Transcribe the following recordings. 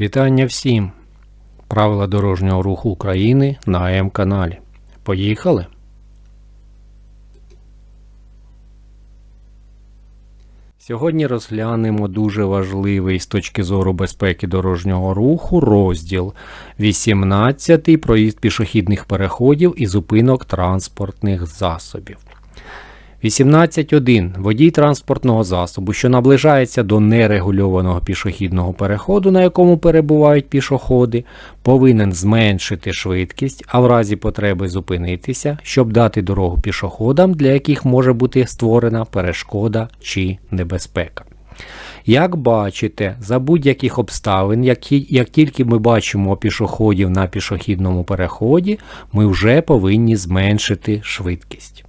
Вітання всім! Правила дорожнього руху України на М-каналі. Поїхали! Сьогодні розглянемо дуже важливий з точки зору безпеки дорожнього руху розділ 18 проїзд пішохідних переходів і зупинок транспортних засобів. 18.1. Водій транспортного засобу, що наближається до нерегульованого пішохідного переходу, на якому перебувають пішоходи, повинен зменшити швидкість, а в разі потреби зупинитися, щоб дати дорогу пішоходам, для яких може бути створена перешкода чи небезпека. Як бачите, за будь-яких обставин, які, як тільки ми бачимо пішоходів на пішохідному переході, ми вже повинні зменшити швидкість.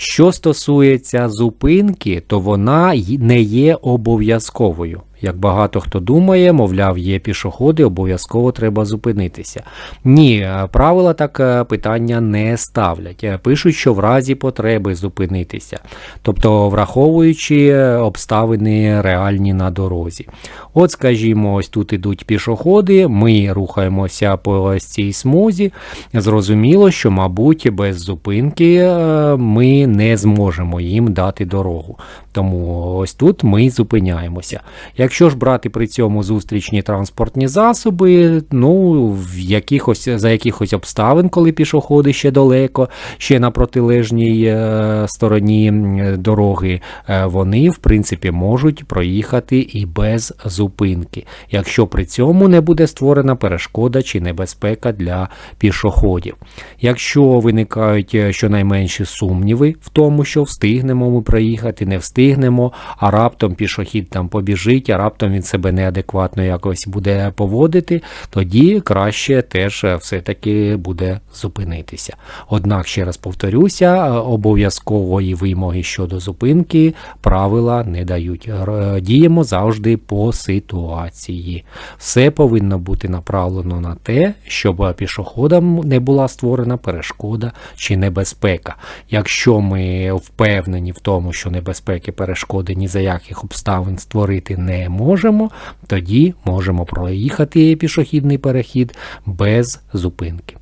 Що стосується зупинки, то вона не є обов'язковою. Як багато хто думає, мовляв, є пішоходи, обов'язково треба зупинитися. Ні, е, правила так е, питання не ставлять. Е, Пишуть, що в разі потреби зупинитися, тобто враховуючи обставини реальні на дорозі. От, скажімо, ось тут ідуть пішоходи, ми рухаємося по цій смузі. Зрозуміло, що, мабуть, без зупинки ми не зможемо їм дати дорогу. Тому ось тут ми зупиняємося. Якщо ж брати при цьому зустрічні транспортні засоби, ну в якихось за якихось обставин, коли пішоходи ще далеко, ще на протилежній е, стороні дороги, е, вони в принципі можуть проїхати і без зупинки, якщо при цьому не буде створена перешкода чи небезпека для пішоходів. Якщо виникають е, щонайменші сумніви в тому, що встигнемо ми проїхати, не встигнемо, а раптом пішохід там побіжить, раптом він себе неадекватно якось буде поводити, тоді краще теж е, все-таки буде зупинитися. Однак, ще раз повторюся, е, обов'язкової вимоги щодо зупинки правила не дають. Діємо завжди по ситуації. Все повинно бути направлено на те, щоб пішоходам не була створена перешкода чи небезпека. Якщо ми впевнені в тому, що небезпеки перешкоди ні за яких обставин створити не можемо, тоді можемо проїхати пішохідний перехід без зупинки.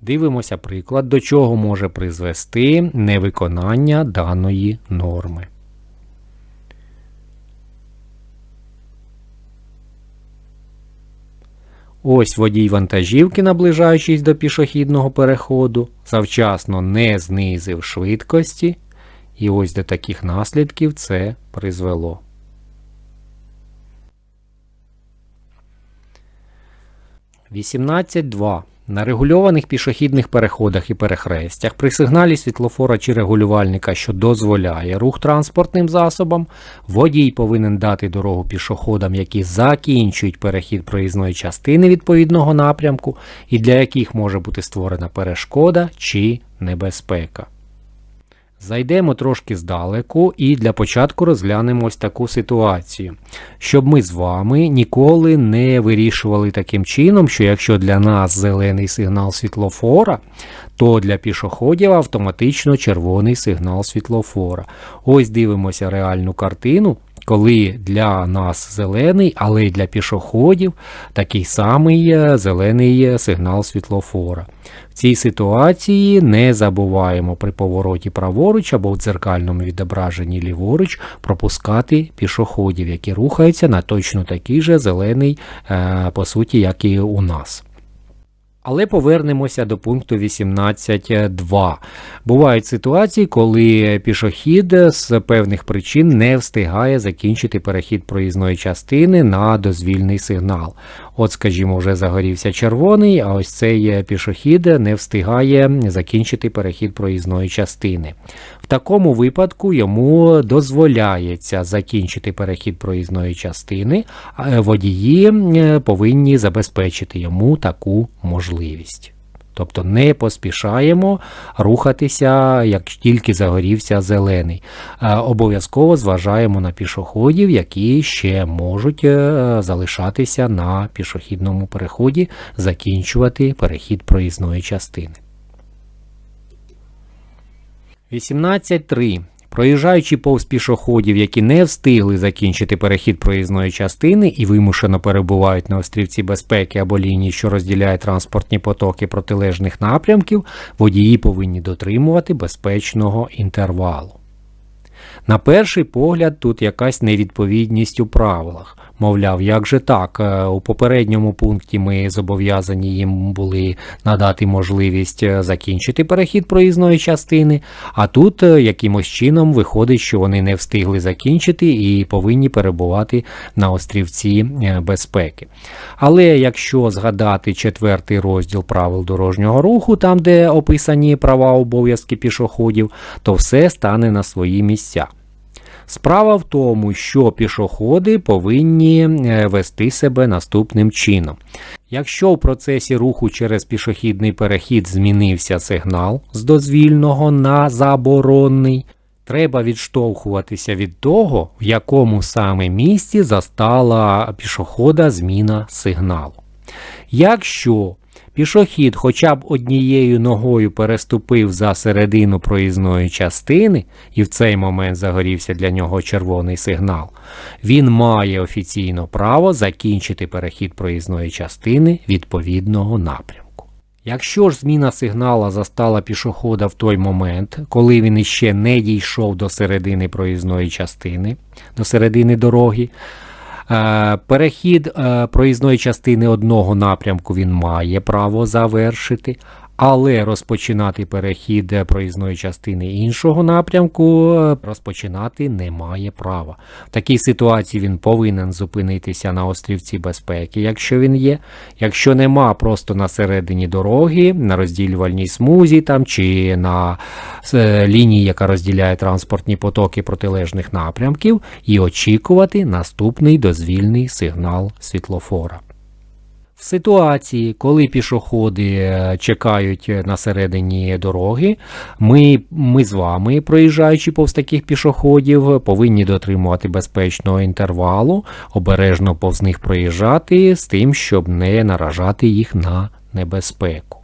Дивимося приклад, до чого може призвести невиконання даної норми. Ось водій вантажівки, наближаючись до пішохідного переходу, завчасно не знизив швидкості, і ось до таких наслідків це призвело. Вісімнадцять два. На регульованих пішохідних переходах і перехрестях при сигналі світлофора чи регулювальника, що дозволяє рух транспортним засобам, водій повинен дати дорогу пішоходам, які закінчують перехід проїзної частини відповідного напрямку і для яких може бути створена перешкода чи небезпека. Зайдемо трошки здалеку і для початку розглянемо ось таку ситуацію, щоб ми з вами ніколи не вирішували таким чином, що якщо для нас зелений сигнал світлофора, то для пішоходів автоматично червоний сигнал світлофора. Ось дивимося реальну картину. Коли для нас зелений, але й для пішоходів такий самий е, зелений е, сигнал світлофора. В цій ситуації не забуваємо при повороті праворуч або в дзеркальному відображенні ліворуч пропускати пішоходів, які рухаються на точно такий же зелений, е, по суті, як і у нас. Але повернемося до пункту 18.2. Бувають ситуації, коли пішохід з певних причин не встигає закінчити перехід проїзної частини на дозвільний сигнал. От, скажімо, вже загорівся червоний, а ось цей пішохід не встигає закінчити перехід проїзної частини. В такому випадку йому дозволяється закінчити перехід проїзної частини, а водії е, повинні забезпечити йому таку можливість. Тобто не поспішаємо рухатися, як тільки загорівся зелений. Е, Обов'язково зважаємо на пішоходів, які ще можуть е, залишатися на пішохідному переході, закінчувати перехід проїзної частини. 18.3. Проїжджаючи повз пішоходів, які не встигли закінчити перехід проїзної частини і вимушено перебувають на острівці безпеки або лінії, що розділяє транспортні потоки протилежних напрямків, водії повинні дотримувати безпечного інтервалу. На перший погляд, тут якась невідповідність у правилах. Мовляв, як же так? Е, У попередньому пункті ми зобов'язані їм були надати можливість е, закінчити перехід проїзної частини, а тут е, якимось чином виходить, що вони не встигли закінчити і повинні перебувати на острівці безпеки. Але якщо згадати четвертий розділ правил дорожнього руху, там де описані права обов'язки пішоходів, то все стане на свої місця. Справа в тому, що пішоходи повинні е, вести себе наступним чином. Якщо в процесі руху через пішохідний перехід змінився сигнал з дозвільного на заборонний, треба відштовхуватися від того, в якому саме місці застала пішохода зміна сигналу. Якщо пішохід хоча б однією ногою переступив за середину проїзної частини, і в цей момент загорівся для нього червоний сигнал, він має офіційно право закінчити перехід проїзної частини відповідного напрямку. Якщо ж зміна сигнала застала пішохода в той момент, коли він іще не дійшов до середини проїзної частини, до середини дороги, Перехід е, проїзної частини одного напрямку він має право завершити, але розпочинати перехід проїзної частини іншого напрямку е, розпочинати не має права. В такій ситуації він повинен зупинитися на острівці безпеки, якщо він є. Якщо нема, просто на середині дороги, на розділювальній смузі там чи на е, лінії, яка розділяє транспортні потоки протилежних напрямків, і очікувати наступний дозвільний сигнал світлофора. В ситуації, коли пішоходи е, чекають на середині дороги, ми, ми з вами, проїжджаючи повз таких пішоходів, повинні дотримувати безпечного інтервалу, обережно повз них проїжджати з тим, щоб не наражати їх на небезпеку.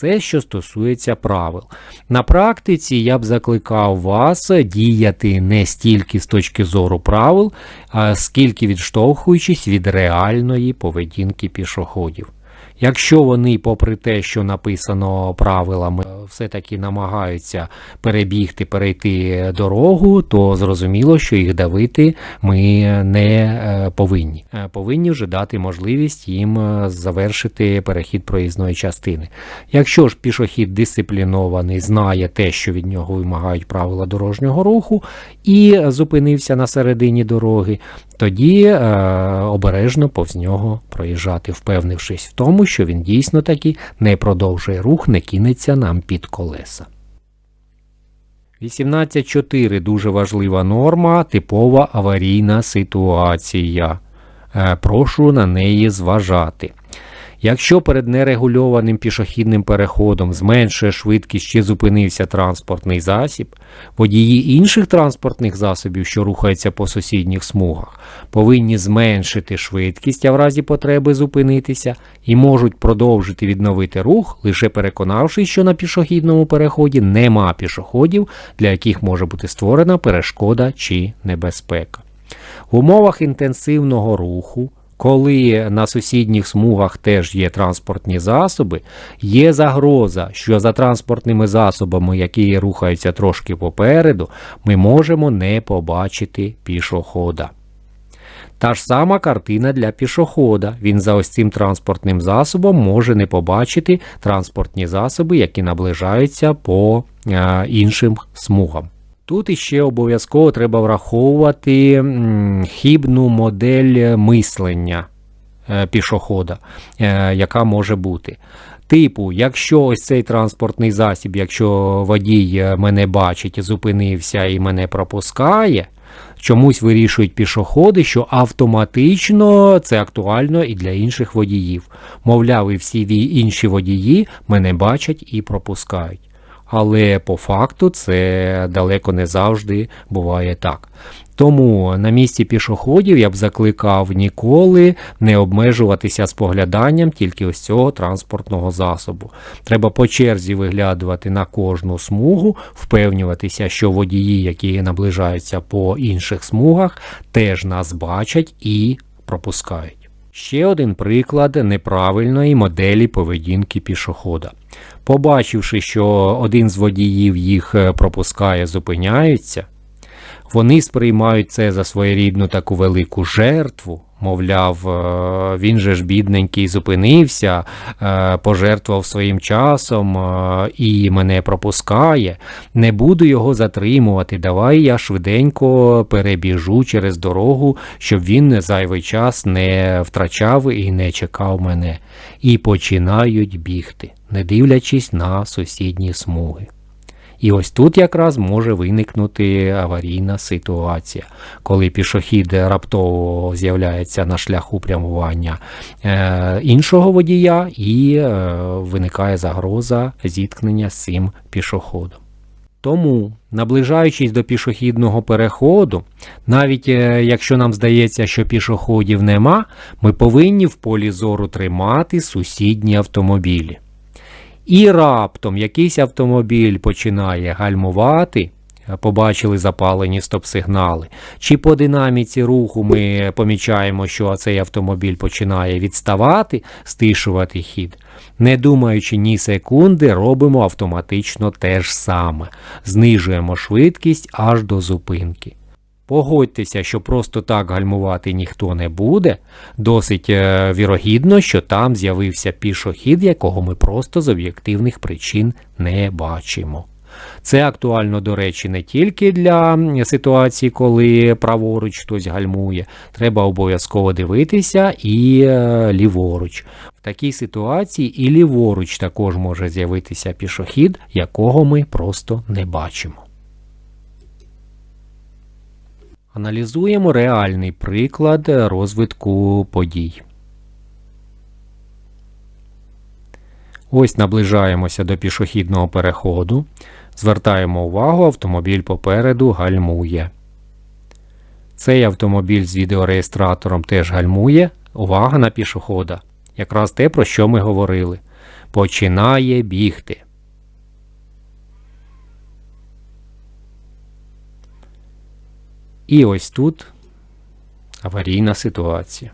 Це що стосується правил. На практиці я б закликав вас діяти не стільки з точки зору правил, а скільки відштовхуючись від реальної поведінки пішоходів. Якщо вони, попри те, що написано правилами, все-таки намагаються перебігти, перейти дорогу, то зрозуміло, що їх давити ми не е, повинні. Е, Повинні вже дати можливість їм е, завершити перехід проїзної частини. Якщо ж пішохід дисциплінований, знає те, що від нього вимагають правила дорожнього руху, і зупинився на середині дороги, тоді е, обережно повз нього проїжджати, впевнившись в тому, що він дійсно таки не продовжує рух, не кинеться нам під колеса. 18.4 дуже важлива норма, типова аварійна ситуація. Е, прошу на неї зважати. Якщо перед нерегульованим пішохідним переходом зменшує швидкість чи зупинився транспортний засіб, водії інших транспортних засобів, що рухаються по сусідніх смугах, повинні зменшити швидкість, а в разі потреби зупинитися, і можуть продовжити відновити рух, лише переконавшись, що на пішохідному переході нема пішоходів, для яких може бути створена перешкода чи небезпека. В умовах інтенсивного руху коли на сусідніх смугах теж є транспортні засоби, є загроза, що за транспортними засобами, які рухаються трошки попереду, ми можемо не побачити пішохода. Та ж сама картина для пішохода. Він за ось цим транспортним засобом може не побачити транспортні засоби, які наближаються по е, іншим смугам. Тут іще обов'язково треба враховувати хібну модель мислення е, пішохода, е, яка може бути. Типу, якщо ось цей транспортний засіб, якщо водій е, мене бачить, зупинився і мене пропускає, чомусь вирішують пішоходи, що автоматично це актуально і для інших водіїв. Мовляв, і всі інші водії мене бачать і пропускають. Але по факту це далеко не завжди буває так. Тому на місці пішоходів я б закликав ніколи не обмежуватися спогляданням тільки ось цього транспортного засобу. Треба по черзі виглядувати на кожну смугу, впевнюватися, що водії, які наближаються по інших смугах, теж нас бачать і пропускають. Ще один приклад неправильної моделі поведінки пішохода. Побачивши, що один з водіїв їх е, пропускає, зупиняються, вони сприймають це за своєрідну таку велику жертву. Мовляв, е, він же ж бідненький зупинився, е, пожертвував своїм часом е, і мене пропускає. Не буду його затримувати. Давай я швиденько перебіжу через дорогу, щоб він зайвий час не втрачав і не чекав мене. І починають бігти, не дивлячись на сусідні смуги. І ось тут якраз може виникнути аварійна ситуація, коли пішохід раптово з'являється на шляху прямування е, іншого водія і е, виникає загроза зіткнення з цим пішоходом. Тому, наближаючись до пішохідного переходу, навіть е, якщо нам здається, що пішоходів нема, ми повинні в полі зору тримати сусідні автомобілі. І раптом якийсь автомобіль починає гальмувати, побачили запалені стоп-сигнали, чи по динаміці руху ми помічаємо, що цей автомобіль починає відставати, стишувати хід. Не думаючи ні секунди, робимо автоматично те ж саме, знижуємо швидкість аж до зупинки. Погодьтеся, що просто так гальмувати ніхто не буде. Досить е, вірогідно, що там з'явився пішохід, якого ми просто з об'єктивних причин не бачимо. Це актуально, до речі, не тільки для ситуації, коли праворуч хтось гальмує. Треба обов'язково дивитися і е, ліворуч. В такій ситуації і ліворуч також може з'явитися пішохід, якого ми просто не бачимо. Аналізуємо реальний приклад розвитку подій. Ось наближаємося до пішохідного переходу. Звертаємо увагу, автомобіль попереду гальмує. Цей автомобіль з відеореєстратором теж гальмує. Увага на пішохода. Якраз те, про що ми говорили. Починає бігти. І ось тут аварійна ситуація.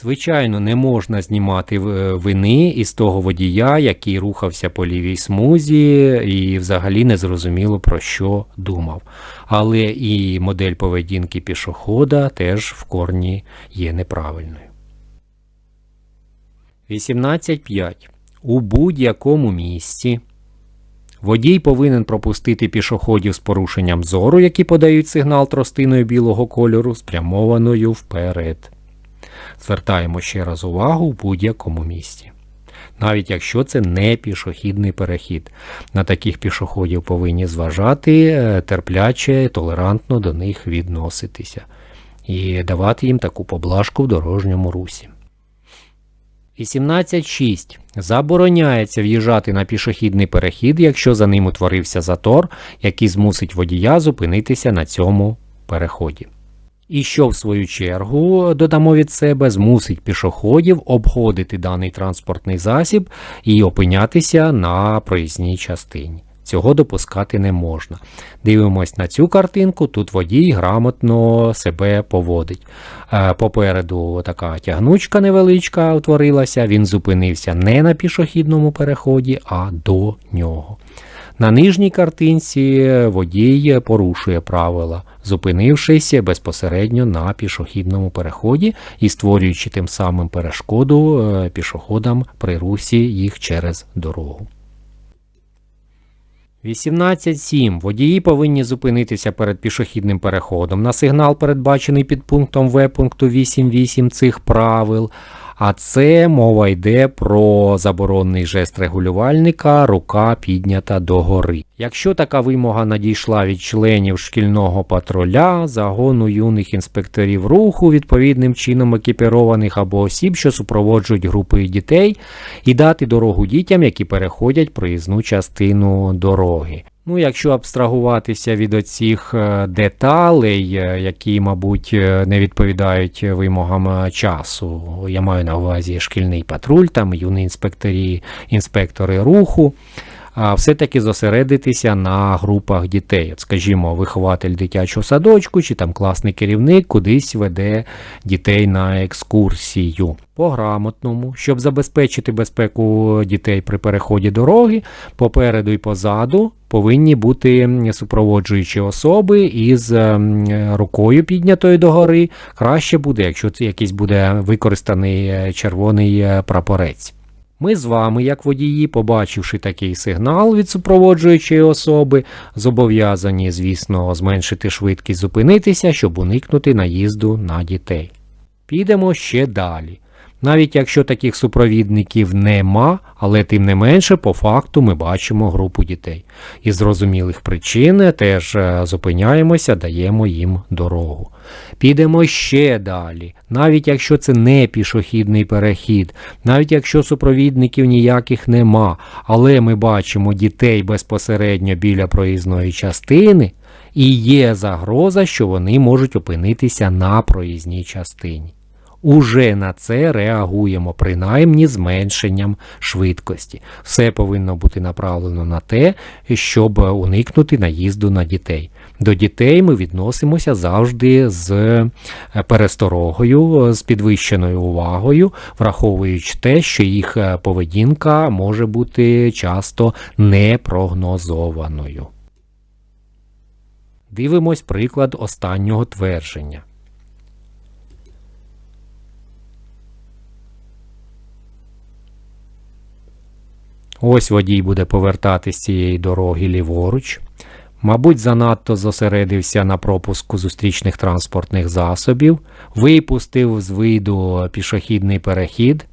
Звичайно, не можна знімати вини із того водія, який рухався по лівій смузі, і взагалі не зрозуміло про що думав. Але і модель поведінки пішохода теж в корні є неправильною. 18.5. У будь-якому місці Водій повинен пропустити пішоходів з порушенням зору, які подають сигнал тростиною білого кольору, спрямованою вперед. Звертаємо ще раз увагу в будь-якому місці. Навіть якщо це не пішохідний перехід. На таких пішоходів повинні зважати, е, терпляче, толерантно до них відноситися і давати їм таку поблажку в дорожньому русі. 18.6. Забороняється в'їжджати на пішохідний перехід, якщо за ним утворився затор, який змусить водія зупинитися на цьому переході. І що, в свою чергу, додамо від себе, змусить пішоходів обходити даний транспортний засіб і опинятися на проїзній частині. Цього допускати не можна. Дивимось на цю картинку, тут водій грамотно себе поводить. Е, попереду така тягнучка невеличка утворилася, він зупинився не на пішохідному переході, а до нього. На нижній картинці водій порушує правила, зупинившись безпосередньо на пішохідному переході і створюючи тим самим перешкоду е, пішоходам при русі їх через дорогу. 18.7. Водії повинні зупинитися перед пішохідним переходом на сигнал, передбачений під пунктом В пункту 8.8 цих правил. А це мова йде про заборонний жест регулювальника, рука піднята догори. Якщо така вимога надійшла від членів шкільного патруля, загону юних інспекторів руху, відповідним чином екіпірованих або осіб, що супроводжують групи дітей, і дати дорогу дітям, які переходять проїзну частину дороги. Ну, якщо абстрагуватися від оцих е, деталей, е, які, мабуть, е, не відповідають вимогам часу, я маю на увазі шкільний патруль, там юні інспектори, інспектори руху, все-таки зосередитися на групах дітей. От, скажімо, вихователь дитячого садочку чи там класний керівник кудись веде дітей на екскурсію. По-грамотному, щоб забезпечити безпеку дітей при переході дороги, попереду і позаду повинні бути супроводжуючі особи із ем, рукою піднятою догори. Краще буде, якщо це якийсь буде використаний е, червоний е, прапорець. Ми з вами, як водії, побачивши такий сигнал від супроводжуючої особи, зобов'язані, звісно, зменшити швидкість зупинитися, щоб уникнути наїзду на дітей. Підемо ще далі. Навіть якщо таких супровідників нема, але тим не менше, по факту ми бачимо групу дітей. Із зрозумілих причин теж е, зупиняємося, даємо їм дорогу. Підемо ще далі. Навіть якщо це не пішохідний перехід, навіть якщо супровідників ніяких нема, але ми бачимо дітей безпосередньо біля проїзної частини, і є загроза, що вони можуть опинитися на проїзній частині. Уже на це реагуємо, принаймні зменшенням швидкості. Все повинно бути направлено на те, щоб уникнути наїзду на дітей. До дітей ми відносимося завжди з е, пересторогою, з підвищеною увагою, враховуючи те, що їх е, поведінка може бути часто непрогнозованою. Дивимось приклад останнього твердження. Ось водій буде повертати з цієї дороги ліворуч. Мабуть, занадто зосередився на пропуску зустрічних транспортних засобів, випустив з виду пішохідний перехід,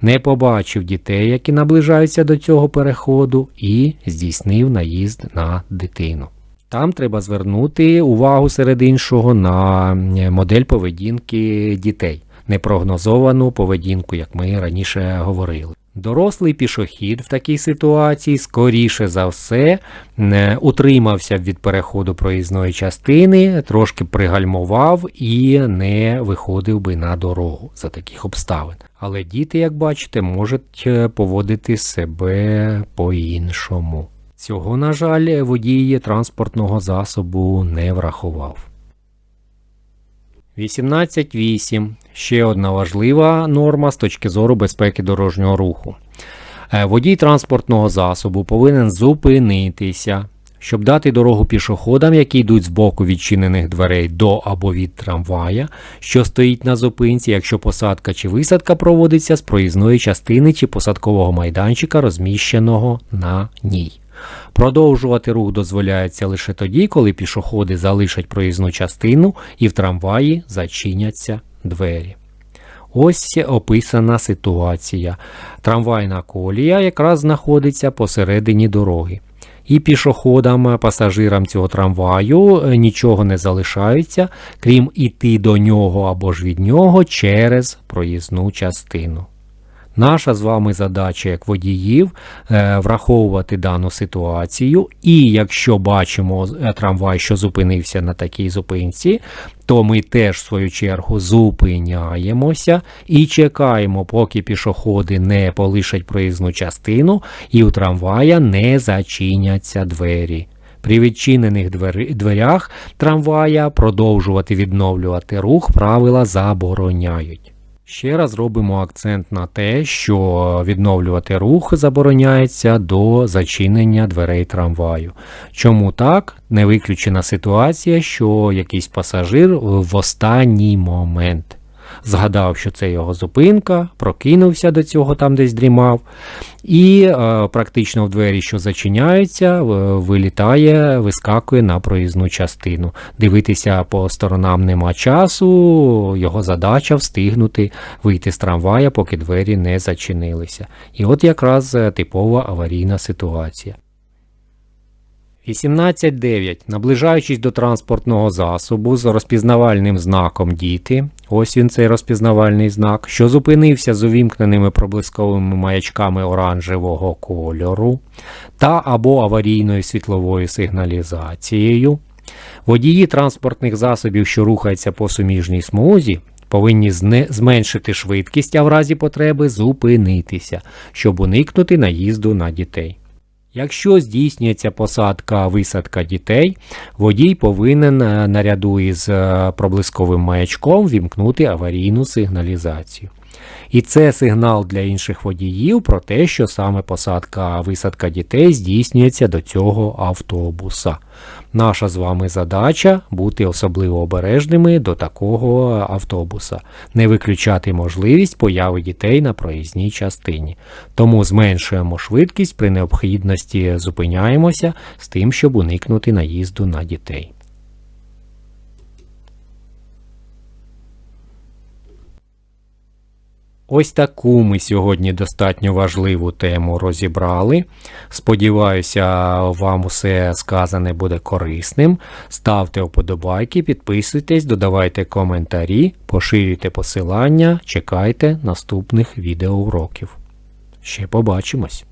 не побачив дітей, які наближаються до цього переходу, і здійснив наїзд на дитину. Там треба звернути увагу серед іншого на модель поведінки дітей, непрогнозовану поведінку, як ми раніше говорили. Дорослий пішохід в такій ситуації, скоріше за все, утримався від переходу проїзної частини, трошки пригальмував і не виходив би на дорогу за таких обставин. Але діти, як бачите, можуть е, поводити себе по-іншому. Цього, на жаль, водій транспортного засобу не врахував. 18.8. Ще одна важлива норма з точки зору безпеки дорожнього руху. Е, Водій транспортного засобу повинен зупинитися, щоб дати дорогу пішоходам, які йдуть з боку відчинених дверей до або від трамвая, що стоїть на зупинці, якщо посадка чи висадка проводиться з проїзної частини чи посадкового майданчика, розміщеного на ній. Продовжувати рух дозволяється лише тоді, коли пішоходи залишать проїзну частину і в трамваї зачиняться двері. Ось описана ситуація. Трамвайна колія якраз знаходиться посередині дороги. І пішоходам, пасажирам цього трамваю е, нічого не залишається, крім іти до нього або ж від нього через проїзну частину. Наша з вами задача як водіїв е, враховувати дану ситуацію, і якщо бачимо е, трамвай, що зупинився на такій зупинці, то ми теж в свою чергу зупиняємося і чекаємо, поки пішоходи не полишать проїзну частину і у трамвая не зачиняться двері. При відчинених дверях трамвая продовжувати відновлювати рух правила забороняють. Ще раз робимо акцент на те, що відновлювати рух забороняється до зачинення дверей трамваю. Чому так? Не виключена ситуація, що якийсь пасажир в останній момент згадав, що це його зупинка, прокинувся до цього там десь дрімав, і е, практично в двері, що зачиняються, вилітає, вискакує на проїзну частину. Дивитися по сторонам нема часу, його задача встигнути вийти з трамвая, поки двері не зачинилися. І от якраз е, типова аварійна ситуація. 18.9. Наближаючись до транспортного засобу з розпізнавальним знаком діти, ось він цей розпізнавальний знак, що зупинився з увімкненими проблисковими маячками оранжевого кольору та або аварійною світловою сигналізацією. Водії транспортних засобів, що рухаються по суміжній смузі, повинні зменшити швидкість, а в разі потреби зупинитися, щоб уникнути наїзду на дітей. Якщо здійснюється посадка висадка дітей, водій повинен е, наряду із е, проблисковим маячком вімкнути аварійну сигналізацію. І це сигнал для інших водіїв про те, що саме посадка висадка дітей здійснюється до цього автобуса. Наша з вами задача бути особливо обережними до такого автобуса, не виключати можливість появи дітей на проїзній частині. Тому зменшуємо швидкість при необхідності зупиняємося з тим, щоб уникнути наїзду на дітей. Ось таку ми сьогодні достатньо важливу тему розібрали. Сподіваюся, вам усе сказане буде корисним. Ставте вподобайки, підписуйтесь, додавайте коментарі, поширюйте посилання, чекайте наступних відеоуроків. Ще побачимось!